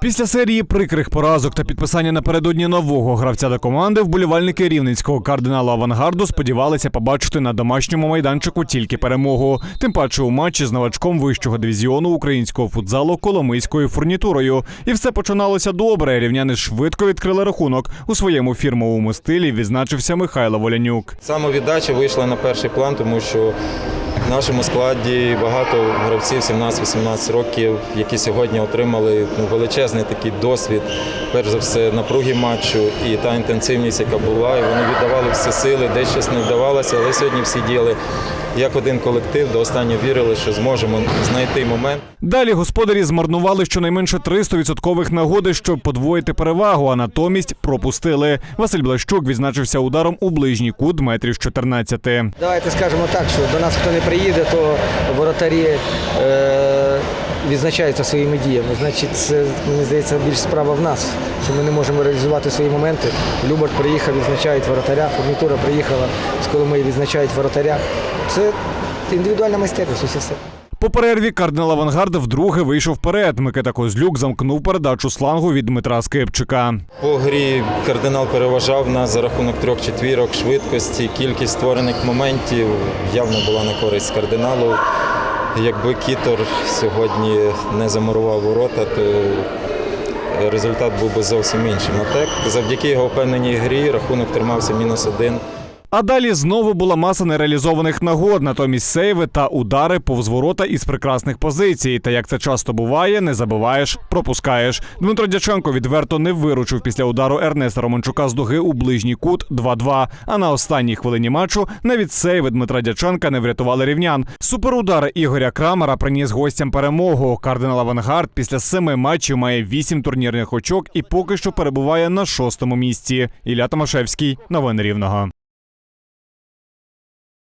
Після серії прикрих поразок та підписання напередодні нового гравця до команди, вболівальники рівненського кардиналу авангарду сподівалися побачити на домашньому майданчику тільки перемогу. Тим паче у матчі з новачком вищого дивізіону українського футзалу Коломийською фурнітурою. І все починалося добре. Рівняни швидко відкрили рахунок. У своєму фірмовому стилі відзначився Михайло Волянюк. Самовіддача вийшла на перший план, тому що в нашому складі багато гравців 17-18 років, які сьогодні отримали ну, величезний такий досвід, перш за все, напруги матчу і та інтенсивність, яка була, і вони віддавали всі сили, десь щось не вдавалося, але сьогодні всі діяли як один колектив, до останнього вірили, що зможемо знайти момент. Далі господарі змарнували щонайменше 300% нагоди, щоб подвоїти перевагу, а натомість пропустили. Василь Блащук відзначився ударом у ближній кут метрів з 14. Давайте скажемо так, що до нас хто не приїде, то воротарі е, відзначаються своїми діями. Значить, це мені здається більш справа в нас, що ми не можемо реалізувати свої моменти. Любор приїхав, відзначають воротаря, фурнітура приїхала з Коломиї, відзначають воротаря. Це індивідуальна майстерність, усе все. По перерві кардинал Авангард вдруге вийшов вперед. Микита Козлюк замкнув передачу слангу від Дмитра Скипчика. По грі кардинал переважав нас за рахунок трьох четвірок, швидкості, кількість створених моментів явно була на користь кардиналу. Якби Кітор сьогодні не замурував ворота, то результат був би зовсім іншим. А так, завдяки його впевненій грі рахунок тримався мінус один. А далі знову була маса нереалізованих нагод, натомість сейви та удари повз ворота із прекрасних позицій. Та як це часто буває, не забуваєш, пропускаєш. Дмитро Дяченко відверто не виручив після удару Ернеста Романчука з дуги у ближній кут 2-2. А на останній хвилині матчу навіть сейви Дмитра Дяченка не врятували рівнян. Суперудар Ігоря Крамера приніс гостям перемогу. Кардинал Авангард після семи матчів має вісім турнірних очок і поки що перебуває на шостому місці. Ілля Томашевський, новини рівного.